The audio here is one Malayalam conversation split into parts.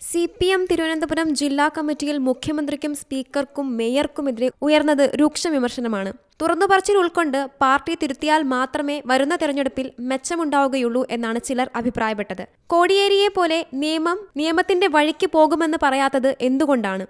സി പി എം തിരുവനന്തപുരം ജില്ലാ കമ്മിറ്റിയിൽ മുഖ്യമന്ത്രിക്കും സ്പീക്കർക്കും മേയർക്കുമെതിരെ ഉയർന്നത് രൂക്ഷ വിമർശനമാണ്. തുറന്നുപറച്ചിൽ ഉൾക്കൊണ്ട് പാർട്ടി തിരുത്തിയാൽ മാത്രമേ വരുന്ന തെരഞ്ഞെടുപ്പിൽ മെച്ചമുണ്ടാവുകയുള്ളൂ എന്നാണ് ചിലർ അഭിപ്രായപ്പെട്ടത്. കോടിയേരിയെ പോലെ നിയമം നിയമത്തിന്റെ വഴിക്ക് പോകുമെന്ന് പറയാത്തത് എന്തുകൊണ്ടാണ്?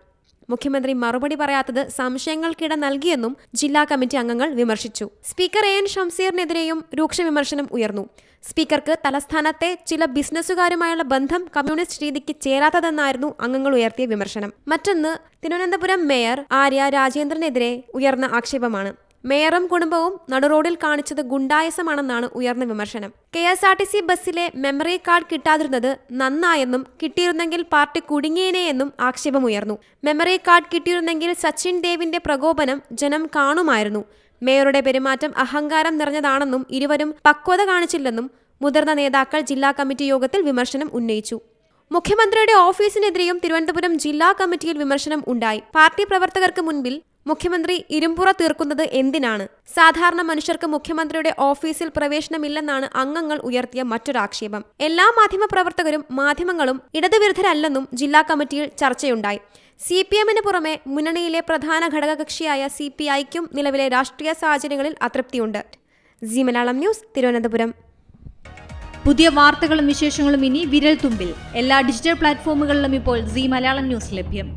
മുഖ്യമന്ത്രി മറുപടി പറയാത്തത് സംശയങ്ങൾക്കിട നൽകിയെന്നും ജില്ലാ കമ്മിറ്റി അംഗങ്ങൾ വിമർശിച്ചു. സ്പീക്കർ എ എൻ ഷംസീറിനെതിരെയും രൂക്ഷ വിമർശനം ഉയർന്നു. സ്പീക്കർക്ക് തലസ്ഥാനത്തെ ചില ബിസിനസ്സുകാരുമായുള്ള ബന്ധം കമ്മ്യൂണിസ്റ്റ് രീതിക്ക് ചേരാത്തതെന്നായിരുന്നു അംഗങ്ങൾ ഉയർത്തിയ വിമർശനം. മറ്റൊന്ന് തിരുവനന്തപുരം മേയർ ആര്യ രാജേന്ദ്രനെതിരെ ഉയർന്ന ആക്ഷേപമാണ്. മേയറും കുടുംബവും നടുറോഡിൽ കാണിച്ചത് ഗുണ്ടായസമാണെന്നാണ് ഉയർന്ന വിമർശനം. K S R T C ബസ്സിലെ മെമ്മറി കാർഡ് കിട്ടാതിരുന്നത് നന്നായെന്നും കിട്ടിയിരുന്നെങ്കിൽ പാർട്ടി കുടുങ്ങിയേനെയെന്നും ആക്ഷേപമുയർന്നു മെമ്മറി കാർഡ് കിട്ടിയിരുന്നെങ്കിൽ സച്ചിൻ ദേവിന്റെ പ്രകോപനം ജനം കാണുമായിരുന്നു. മേയറുടെ പെരുമാറ്റം അഹങ്കാരം നിറഞ്ഞതാണെന്നും ഇരുവരും പക്വത കാണിച്ചില്ലെന്നും മുതിർന്ന നേതാക്കൾ ജില്ലാ കമ്മിറ്റി യോഗത്തിൽ വിമർശനം ഉന്നയിച്ചു. മുഖ്യമന്ത്രിയുടെ ഓഫീസിനെതിരെയും തിരുവനന്തപുരം ജില്ലാ കമ്മിറ്റിയിൽ വിമർശനം ഉണ്ടായി. പാർട്ടി പ്രവർത്തകർക്ക് മുൻപിൽ മുഖ്യമന്ത്രി ഇരുമ്പുറ തീർക്കുന്നത് എന്തിനാണ്? സാധാരണ മനുഷ്യർക്ക് മുഖ്യമന്ത്രിയുടെ ഓഫീസിൽ പ്രവേശനമില്ലെന്നാണ് അംഗങ്ങൾ ഉയർത്തിയ മറ്റൊരാക്ഷേപം എല്ലാ മാധ്യമപ്രവർത്തകരും മാധ്യമങ്ങളും ഇടതുവിരുദ്ധരല്ലെന്നും ജില്ലാ കമ്മിറ്റിയിൽ ചർച്ചയുണ്ടായി. സി പി എമ്മിന് പുറമെ മുന്നണിയിലെ പ്രധാന ഘടകകക്ഷിയായ സി പി ഐക്കും നിലവിലെ രാഷ്ട്രീയ സാഹചര്യങ്ങളിൽ അതൃപ്തിയുണ്ട്. Zee Malayalam news Thiruvananthapuram. പുതിയ വാർത്തകളും വിശേഷങ്ങളും ഇനി വിരൽ തുമ്പിൽ എല്ലാ ഡിജിറ്റൽ പ്ലാറ്റ്ഫോമുകളിലും ഇപ്പോൾ സി മലയാളം ന്യൂസ് ലഭ്യം.